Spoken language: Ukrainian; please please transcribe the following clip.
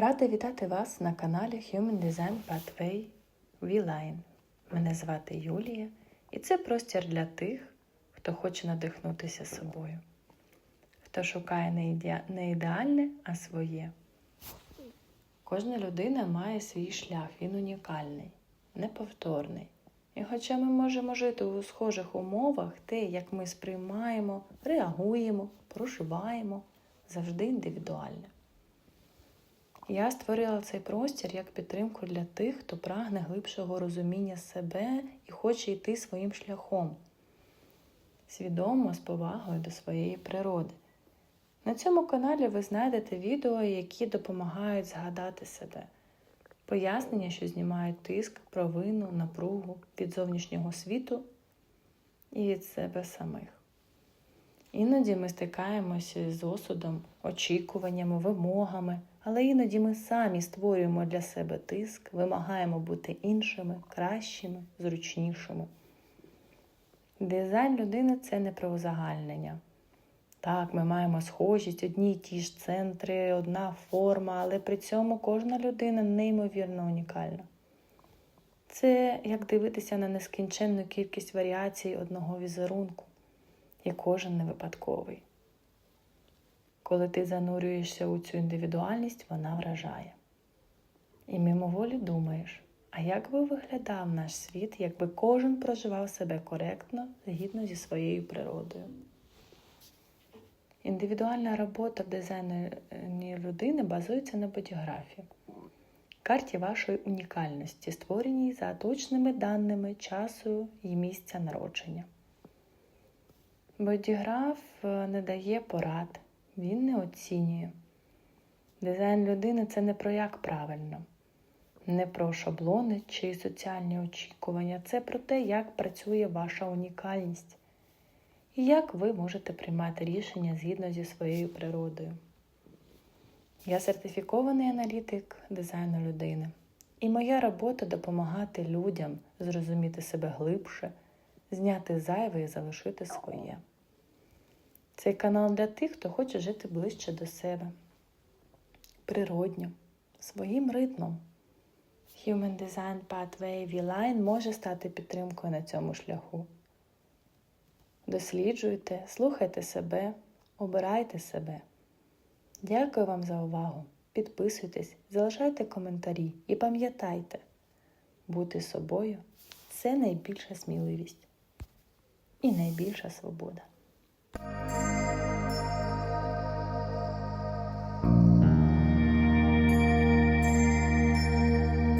Рада вітати вас на каналі Human Design Pathway V-Line. Мене звати Юлія, і це простір для тих, хто хоче надихнутися собою, хто шукає не, не ідеальне, а своє. Кожна людина має свій шлях, він унікальний, неповторний. І хоча ми можемо жити у схожих умовах, те, як ми сприймаємо, реагуємо, проживаємо, завжди індивідуальне. Я створила цей простір як підтримку для тих, хто прагне глибшого розуміння себе і хоче йти своїм шляхом, свідомо з повагою до своєї природи. На цьому каналі ви знайдете відео, які допомагають згадати себе, пояснення, що знімають тиск, провину, напругу від зовнішнього світу і від себе самих. Іноді ми стикаємося з осудом, очікуваннями, вимогами, але іноді ми самі створюємо для себе тиск, вимагаємо бути іншими, кращими, зручнішими. Дизайн людини це не про узагальнення. Так, ми маємо схожість, одні й ті ж центри, одна форма, але при цьому кожна людина неймовірно унікальна. Це як дивитися на нескінченну кількість варіацій одного візерунку, і кожен не випадковий. Коли ти занурюєшся у цю індивідуальність, вона вражає. І мимоволі думаєш, а як би виглядав наш світ, якби кожен проживав себе коректно, згідно зі своєю природою? Індивідуальна робота в дизайні людини базується на бодіграфії, карті вашої унікальності, створеній за точними даними часу і місця народження. Бодіграф не дає порад, він не оцінює. Дизайн людини це не про як правильно, не про шаблони чи соціальні очікування, це про те, як працює ваша унікальність і як ви можете приймати рішення згідно зі своєю природою. Я сертифікований аналітик дизайну людини, і моя робота допомагати людям зрозуміти себе глибше, зняти зайве і залишити своє. Цей канал для тих, хто хоче жити ближче до себе, природньо, своїм ритмом. Human Design Pathway V-Line може стати підтримкою на цьому шляху. Досліджуйте, слухайте себе, обирайте себе. Дякую вам за увагу. Підписуйтесь, залишайте коментарі і пам'ятайте, бути собою це найбільша сміливість і найбільша свобода. you